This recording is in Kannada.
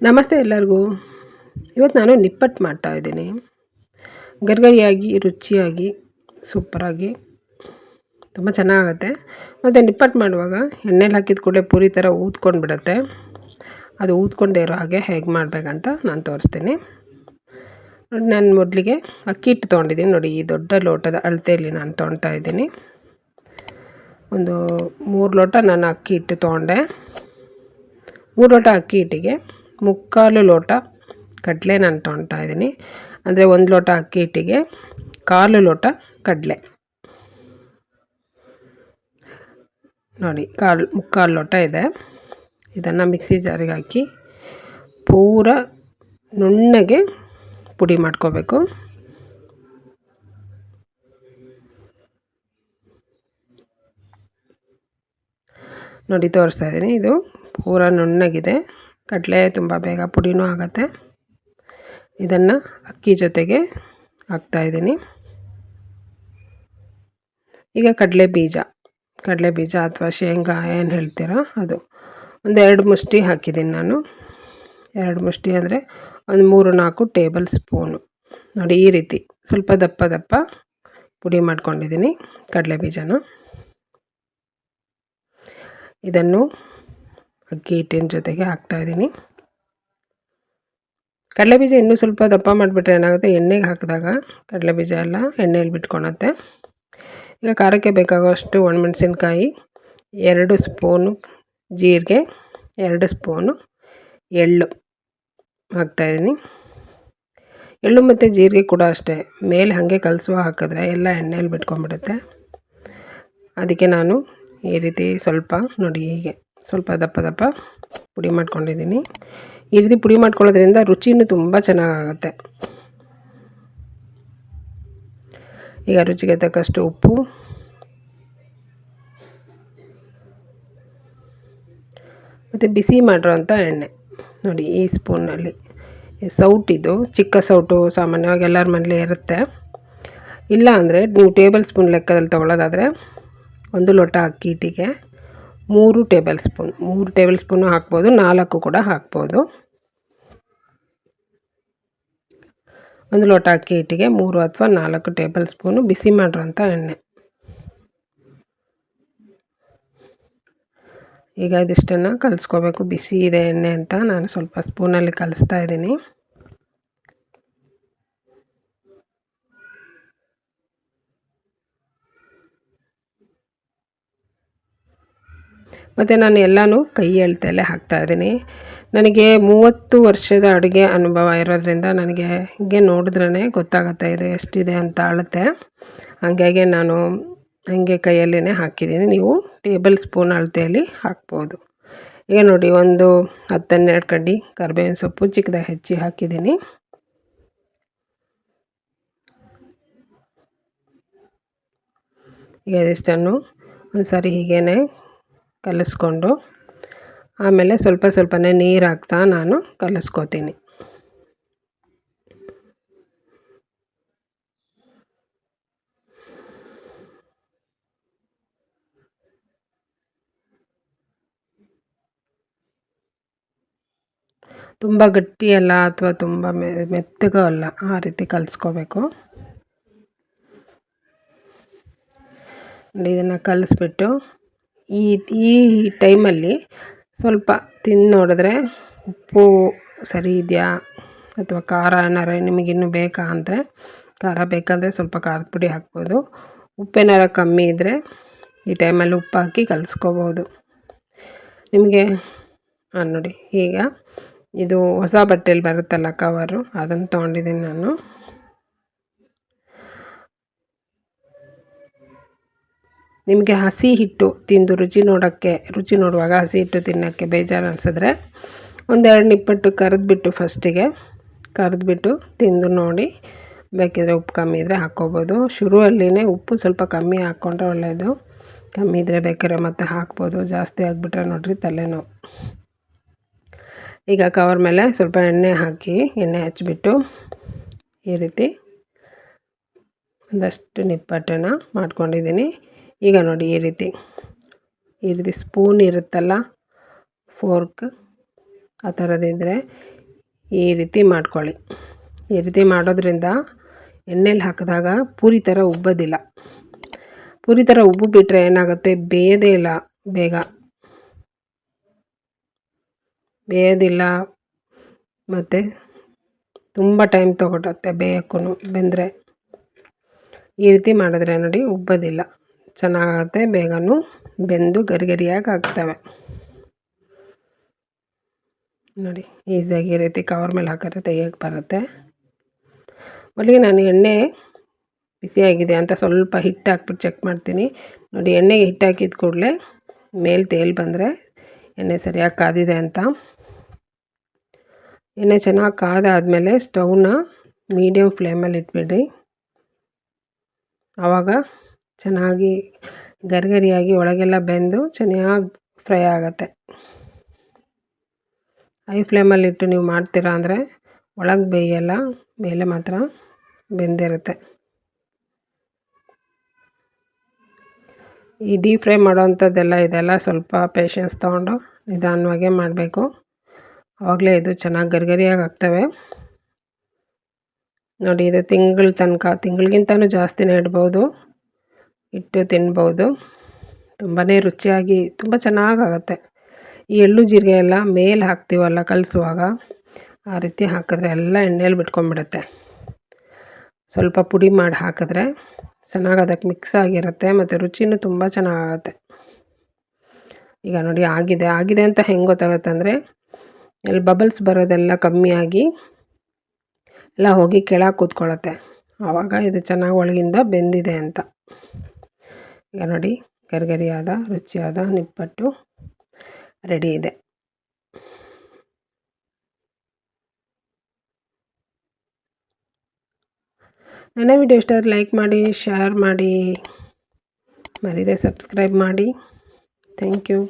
ನಮಸ್ತೆ ಎಲ್ಲರಿಗೂ. ಇವತ್ತು ನಾನು ನಿಪ್ಪಟ್ಟು ಮಾಡ್ತಾಯಿದ್ದೀನಿ ಗರಿಗರಿಯಾಗಿ, ರುಚಿಯಾಗಿ, ಸೂಪರಾಗಿ, ತುಂಬ ಚೆನ್ನಾಗತ್ತೆ. ಮತ್ತು ನಿಪ್ಪಟ್ಟು ಮಾಡುವಾಗ ಎಣ್ಣೆಲಿ ಹಾಕಿದ ಕೂಡಲೇ ಪೂರಿ ಥರ ಊದ್ಕೊಂಡು ಬಿಡುತ್ತೆ ಅದು ಊದ್ಕೊಂಡೇ ಇರೋ ಹಾಗೆ ಹೇಗೆ ಮಾಡಬೇಕಂತ ನಾನು ತೋರಿಸ್ತೀನಿ. ನೋಡಿ, ನಾನು ಮೊದಲಿಗೆ ಅಕ್ಕಿ ಹಿಟ್ಟು ತೊಗೊಂಡಿದ್ದೀನಿ. ನೋಡಿ, ಈ ದೊಡ್ಡ ಲೋಟದ ಅಳತೆಯಲ್ಲಿ ನಾನು ತೊಗೊಳ್ತಾ ಇದ್ದೀನಿ. ಒಂದು ಮೂರು ಲೋಟ ನಾನು ಅಕ್ಕಿ ಹಿಟ್ಟು ತೊಗೊಂಡೆ. ಮೂರು ಲೋಟ ಅಕ್ಕಿ ಹಿಟ್ಟಿಗೆ ಮುಕ್ಕಾಲು ಲೋಟ ಕಡಲೆ ನಾನು ತೊಗೊಳ್ತಾ ಇದ್ದೀನಿ. ಅಂದರೆ ಒಂದು ಲೋಟ ಅಕ್ಕಿ ಹಿಟ್ಟಿಗೆ, ಕಾಲು ಲೋಟ ಕಡಲೆ. ನೋಡಿ, ಕಾಲು, ಮುಕ್ಕಾಲು ಲೋಟ ಇದೆ. ಇದನ್ನು ಮಿಕ್ಸಿ ಜಾರಿಗೆ ಹಾಕಿ ಪೂರ ನುಣ್ಣಗೆ ಪುಡಿ ಮಾಡ್ಕೋಬೇಕು. ನೋಡಿ, ತೋರಿಸ್ತಾ ಇದ್ದೀನಿ. ಇದು ಪೂರ ನುಣ್ಣಗಿದೆ. ಕಡಲೆ ತುಂಬ ಬೇಗ ಪುಡಿನೂ ಆಗುತ್ತೆ. ಇದನ್ನು ಅಕ್ಕಿ ಜೊತೆಗೆ ಹಾಕ್ತಾಯಿದ್ದೀನಿ ಈಗ ಕಡಲೆ ಬೀಜ. ಕಡಲೆ ಬೀಜ ಅಥವಾ ಶೇಂಗಾ ಏನು ಹೇಳ್ತೀರಾ ಅದು. ಒಂದು ಎರಡು ಮುಷ್ಟಿ ಹಾಕಿದ್ದೀನಿ ನಾನು. ಎರಡು ಮುಷ್ಟಿ ಅಂದರೆ ಒಂದು ಮೂರು ನಾಲ್ಕು ಟೇಬಲ್ ಸ್ಪೂನು. ನೋಡಿ ಈ ರೀತಿ ಸ್ವಲ್ಪ ದಪ್ಪ ದಪ್ಪ ಪುಡಿ ಮಾಡ್ಕೊಂಡಿದ್ದೀನಿ ಕಡಲೆ ಬೀಜನ. ಇದನ್ನು ಅಕ್ಕಿ ಹಿಟ್ಟಿನ ಜೊತೆಗೆ ಹಾಕ್ತಾಯಿದ್ದೀನಿ ಕಡಲೆಬೀಜ ಇನ್ನೂ ಸ್ವಲ್ಪ ದಪ್ಪ ಮಾಡಿಬಿಟ್ರೆ ಏನಾಗುತ್ತೆ? ಎಣ್ಣೆಗೆ ಹಾಕಿದಾಗ ಕಡಲೆಬೀಜ ಎಲ್ಲ ಎಣ್ಣೆಯಲ್ಲಿ ಬಿಟ್ಕೊಳತ್ತೆ. ಈಗ ಖಾರಕ್ಕೆ ಬೇಕಾಗುವಷ್ಟು ಒಣಮೆಣಸಿನ್ಕಾಯಿ, ಎರಡು ಸ್ಪೂನು ಜೀರಿಗೆ, ಎರಡು ಸ್ಪೂನು ಎಳ್ಳು ಹಾಕ್ತಾಯಿದ್ದೀನಿ ಎಳ್ಳು ಮತ್ತು ಜೀರಿಗೆ ಕೂಡ ಅಷ್ಟೇ. ಮೇಲೆ ಹಾಗೆ ಕಲಸುವ ಹಾಕಿದ್ರೆ ಎಲ್ಲ ಎಣ್ಣೆಯಲ್ಲಿ ಬಿಟ್ಕೊಂಡ್ಬಿಡುತ್ತೆ. ಅದಕ್ಕೆ ನಾನು ಈ ರೀತಿ ಸ್ವಲ್ಪ ನೋಡಿ ಹೀಗೆ. ಸ್ವಲ್ಪ ದಪ್ಪ ದಪ್ಪ ಪುಡಿ ಮಾಡ್ಕೊಂಡಿದ್ದೀನಿ. ಈ ರೀತಿ ಪುಡಿ ಮಾಡ್ಕೊಳ್ಳೋದ್ರಿಂದ ರುಚಿನೂ ತುಂಬ ಚೆನ್ನಾಗಾಗುತ್ತೆ ಈಗ ರುಚಿಗೆ ತಕ್ಕಷ್ಟು ಉಪ್ಪು. ಮತ್ತು ಬಿಸಿ ಮಾಡಿರೋಂಥ ಎಣ್ಣೆ. ನೋಡಿ, ಈ ಸ್ಪೂನಲ್ಲಿ ಸೌಟಿದು ಚಿಕ್ಕ ಸೌಟು ಸಾಮಾನ್ಯವಾಗಿ ಎಲ್ಲರ ಮನೇಲಿ ಇರುತ್ತೆ. ಇಲ್ಲ ಅಂದರೆ ನೀವು ಟೇಬಲ್ ಸ್ಪೂನ್ ಲೆಕ್ಕದಲ್ಲಿ ತೊಗೊಳ್ಳೋದಾದರೆ ಒಂದು ಲೋಟ ಅಕ್ಕಿ ಹಿಟ್ಟಿಗೆ ಮೂರು ಟೇಬಲ್ ಸ್ಪೂನ್, ಮೂರು ಟೇಬಲ್ ಸ್ಪೂನು ಹಾಕ್ಬೋದು, ನಾಲ್ಕು ಕೂಡ ಹಾಕ್ಬೋದು. ಒಂದು ಲೋಟ ಅಕ್ಕಿ ಹಿಟ್ಟಿಗೆ ಮೂರು ಅಥವಾ ನಾಲ್ಕು ಟೇಬಲ್ ಸ್ಪೂನು ಬಿಸಿ ಮಾಡಿರೋಂಥ ಎಣ್ಣೆ. ಈಗ ಇದಿಷ್ಟನ್ನು ಕಲಿಸ್ಕೋಬೇಕು. ಬಿಸಿ ಇದೆ ಎಣ್ಣೆ ಅಂತ ನಾನು ಸ್ವಲ್ಪ ಸ್ಪೂನಲ್ಲಿ ಕಲಿಸ್ತಾ ಇದ್ದೀನಿ. ಮತ್ತು ನಾನು ಎಲ್ಲನೂ ಕೈ ಎಳ್ತಲ್ಲೇ ಹಾಕ್ತಾಯಿದ್ದೀನಿ ನನಗೆ ಮೂವತ್ತು ವರ್ಷದ ಅಡುಗೆ ಅನುಭವ ಇರೋದ್ರಿಂದ ನನಗೆ ಹೀಗೆ ನೋಡಿದ್ರೇ ಗೊತ್ತಾಗುತ್ತೆ, ಇದು ಎಷ್ಟಿದೆ ಅಂತ ಅಳತೆ ಹಾಗಾಗಿ ನಾನು ಹಂಗೆ ಕೈಯಲ್ಲೇ ಹಾಕಿದ್ದೀನಿ. ನೀವು ಟೇಬಲ್ ಸ್ಪೂನ್ ಅಳತೆಯಲ್ಲಿ ಹಾಕ್ಬೋದು. ಈಗ ನೋಡಿ, ಒಂದು ಹತ್ತನ್ನೆರಡು ಕಡ್ಡಿ ಕರ್ಬೇವಿನ ಸೊಪ್ಪು ಚಿಕ್ಕದಾಗಿ ಹೆಚ್ಚಿ ಹಾಕಿದ್ದೀನಿ. ಈಗ ಇದಿಷ್ಟನ್ನು ಒಂದು ಸಾರಿ ಹೀಗೇ ಕಲಿಸ್ಕೊಂಡು ಆಮೇಲೆ ಸ್ವಲ್ಪ ಸ್ವಲ್ಪನೇ ನೀರು ಹಾಕ್ತಾ ನಾನು ಕಲಿಸ್ಕೋತೀನಿ. ತುಂಬ ಗಟ್ಟಿಯಲ್ಲ ಅಥವಾ ತುಂಬ ಮೆತ್ತಗೂ ಅಲ್ಲ ಆ ರೀತಿ ಕಲಿಸ್ಕೋಬೇಕು. ಇದನ್ನು ಕಲಿಸ್ಬಿಟ್ಟು ಈ ಈ ಟೈಮಲ್ಲಿ ಸ್ವಲ್ಪ ತಿಂದು ನೋಡಿದ್ರೆ ಉಪ್ಪು ಸರಿ ಇದೆಯಾ? ಅಥವಾ ಖಾರ ಏನಾರು ನಿಮಗಿನ್ನೂ ಬೇಕಾ ಅಂದರೆ ಖಾರ ಬೇಕಾದರೆ ಸ್ವಲ್ಪ ಖಾರದ ಪುಡಿ ಹಾಕ್ಬೋದು. ಉಪ್ಪೇನಾರ ಕಮ್ಮಿ ಇದ್ದರೆ ಈ ಟೈಮಲ್ಲಿ ಉಪ್ಪು ಹಾಕಿ ಕಲಸ್ಕೋಬೋದು. ನಿಮಗೆ ಹಾಂ ನೋಡಿ ಈಗ ಇದು ಹೊಸ ಬಟ್ಟೆಯಲ್ಲಿ ಬರುತ್ತಲ್ಲ ಕವರು ಅದನ್ನು ತೊಗೊಂಡಿದ್ದೀನಿ ನಾನು. ನಿಮಗೆ ಹಸಿ ಹಿಟ್ಟು ತಿಂದು ರುಚಿ ನೋಡೋಕ್ಕೆ, ರುಚಿ ನೋಡುವಾಗ ಹಸಿ ಹಿಟ್ಟು ತಿನ್ನೋಕ್ಕೆ ಬೇಜಾರು ಅನಿಸಿದ್ರೆ ಒಂದೆರಡು ನಿಪ್ಪಟ್ಟು ಕರೆದ್ಬಿಟ್ಟು ಫಸ್ಟಿಗೆ ಕರೆದ್ಬಿಟ್ಟು ತಿಂದು ನೋಡಿ. ಬೇಕಿದ್ರೆ ಉಪ್ಪು ಕಮ್ಮಿ ಇದ್ದರೆ ಹಾಕ್ಕೋಬೋದು. ಶುರುವಲ್ಲಿನೇ ಉಪ್ಪು ಸ್ವಲ್ಪ ಕಮ್ಮಿ ಹಾಕ್ಕೊಂಡ್ರೆ ಒಳ್ಳೆಯದು ಕಮ್ಮಿ ಇದ್ದರೆ ಬೇಕಾದ್ರೆ ಮತ್ತೆ ಹಾಕ್ಬೋದು. ಜಾಸ್ತಿ ಆಗಿಬಿಟ್ರೆ ನೋಡಿರಿ ತಲೆನೋವು. ಈಗ ಕವರ್ ಮೇಲೆ ಸ್ವಲ್ಪ ಎಣ್ಣೆ ಹಾಕಿ, ಎಣ್ಣೆ ಹಚ್ಚಿಬಿಟ್ಟು ಈ ರೀತಿ ಒಂದಷ್ಟು ನಿಪ್ಪಟ್ಟನ್ನು ಮಾಡ್ಕೊಂಡಿದ್ದೀನಿ. ಈಗ ನೋಡಿ ಈ ರೀತಿ. ಈ ರೀತಿ ಸ್ಪೂನ್ ಇರುತ್ತಲ್ಲ ಫೋರ್ಕ್ ಆ ಥರದಿದ್ದರೆ ಈ ರೀತಿ ಮಾಡ್ಕೊಳ್ಳಿ. ಈ ರೀತಿ ಮಾಡೋದ್ರಿಂದ ಎಣ್ಣೆಲಿ ಹಾಕಿದಾಗ ಪೂರಿ ಥರ ಉಬ್ಬೋದಿಲ್ಲ. ಪೂರಿ ಥರ ಉಬ್ಬು ಬಿಟ್ಟರೆ ಏನಾಗುತ್ತೆ? ಬೇಯೋದೇ ಇಲ್ಲ ಬೇಗ. ಬೇಯೋದಿಲ್ಲ ಮತ್ತು ತುಂಬ ಟೈಮ್ ತೊಗೊಟತ್ತೆ ಬೇಯೋಕ್ಕೂ ಬೆಂದರೆ ಈ ರೀತಿ ಮಾಡಿದ್ರೆ ನೋಡಿ ಉಬ್ಬೋದಿಲ್ಲ. ಚೆನ್ನಾಗತ್ತೆ, ಬೇಗನೂ ಬೆಂದು ಗರಿ ಗರಿಯಾಗಿ ಆಗ್ತವೆ. ನೋಡಿ, ಈಸಿಯಾಗಿ ಈ ರೀತಿ ಕವರ್ ಮೇಲೆ ಹಾಕಿದ್ರೆ ತೆಗಿಯೋಕ್ಕೆ ಬರುತ್ತೆ. ಮೊದಲಿಗೆ ನಾನು ಎಣ್ಣೆ ಬಿಸಿಯಾಗಿದೆ ಅಂತ ಸ್ವಲ್ಪ ಹಿಟ್ಟು ಹಾಕ್ಬಿಟ್ಟು ಚೆಕ್ ಮಾಡ್ತೀನಿ. ನೋಡಿ, ಎಣ್ಣೆಗೆ ಹಿಟ್ಟು ಹಾಕಿದ ಕೂಡಲೇ ಮೇಲೆ ತೇಲ್ ಬಂದರೆ ಎಣ್ಣೆ ಸರಿಯಾಗಿ ಕಾದಿದೆ ಅಂತ. ಎಣ್ಣೆ ಚೆನ್ನಾಗಿ ಕಾದಾದಮೇಲೆ ಸ್ಟವ್ನ ಮೀಡಿಯಮ್ ಫ್ಲೇಮಲ್ಲಿ ಇಟ್ಬಿಡ್ರಿ. ಆವಾಗ ಚೆನ್ನಾಗಿ ಗರಿಗರಿಯಾಗಿ ಒಳಗೆಲ್ಲ ಬೆಂದು ಚೆನ್ನಾಗಿ ಫ್ರೈ ಆಗುತ್ತೆ. ಹೈ ಫ್ಲೇಮಲ್ಲಿಟ್ಟು ನೀವು ಮಾಡ್ತೀರಾ ಅಂದರೆ ಒಳಗೆ ಬೇಯಲ್ಲ, ಮೇಲೆ ಮಾತ್ರ ಬೆಂದಿರುತ್ತೆ. ಈ ಡೀಪ್ ಫ್ರೈ ಮಾಡೋವಂಥದ್ದೆಲ್ಲ ಇದೆಲ್ಲ ಸ್ವಲ್ಪ ಪೇಷನ್ಸ್ ತೊಗೊಂಡು ನಿಧಾನವಾಗೇ ಮಾಡಬೇಕು. ಆವಾಗಲೇ ಇದು ಚೆನ್ನಾಗಿ ಗರಿಗರಿಯಾಗಿ ಆಗ್ತವೆ. ನೋಡಿ, ಇದು ತಿಂಗಳ ತನಕ, ತಿಂಗಳಿಗಿಂತನೂ ಜಾಸ್ತಿನೇ ಇಡ್ಬೋದು. ಇಟ್ಟು ತಿನ್ಬೋದು. ತುಂಬಾ ರುಚಿಯಾಗಿ, ತುಂಬ ಚೆನ್ನಾಗಾಗತ್ತೆ. ಈ ಎಳ್ಳು ಜೀರಿಗೆ ಎಲ್ಲ ಮೇಲೆ ಹಾಕ್ತೀವಲ್ಲ ಕಲಿಸುವಾಗ, ಆ ರೀತಿ ಹಾಕಿದ್ರೆ ಎಲ್ಲ ಎಣ್ಣೆಯಲ್ಲಿ ಬಿಟ್ಕೊಂಡ್ಬಿಡುತ್ತೆ. ಸ್ವಲ್ಪ ಪುಡಿ ಮಾಡಿ ಹಾಕಿದ್ರೆ ಚೆನ್ನಾಗಿ ಅದಕ್ಕೆ ಮಿಕ್ಸ್ ಆಗಿರುತ್ತೆ ಮತ್ತು ರುಚಿನೂ ತುಂಬ ಚೆನ್ನಾಗಾಗುತ್ತೆ ಈಗ ನೋಡಿ ಆಗಿದೆ. ಆಗಿದೆ ಅಂತ ಹೆಂಗೆ ಗೊತ್ತಾಗುತ್ತೆ ಅಂದರೆ ಇಲ್ಲಿ ಬಬಲ್ಸ್ ಬರೋದೆಲ್ಲ ಕಮ್ಮಿಯಾಗಿ ಎಲ್ಲ ಹೋಗಿ ಕೆಳಗೆ ಕೂತ್ಕೊಳ್ಳುತ್ತೆ ಆವಾಗ ಇದು ಚೆನ್ನಾಗಿ ಒಳಗಿಂದ ಬೆಂದಿದೆ ಅಂತ. ನೋಡಿ ಗರಿಗರಿಯಾದ, ರುಚಿಯಾದ ನಿಪ್ಪಟ್ಟು ರೆಡಿ ಇದೆ. ನನ್ನ ವಿಡಿಯೋ ಇಷ್ಟ ಲೈಕ್ ಮಾಡಿ ಶೇರ್ ಮಾಡಿ. ಮರಿದೆ ಸಬ್ಸ್ಕ್ರೈಬ್ ಮಾಡಿ. Thank you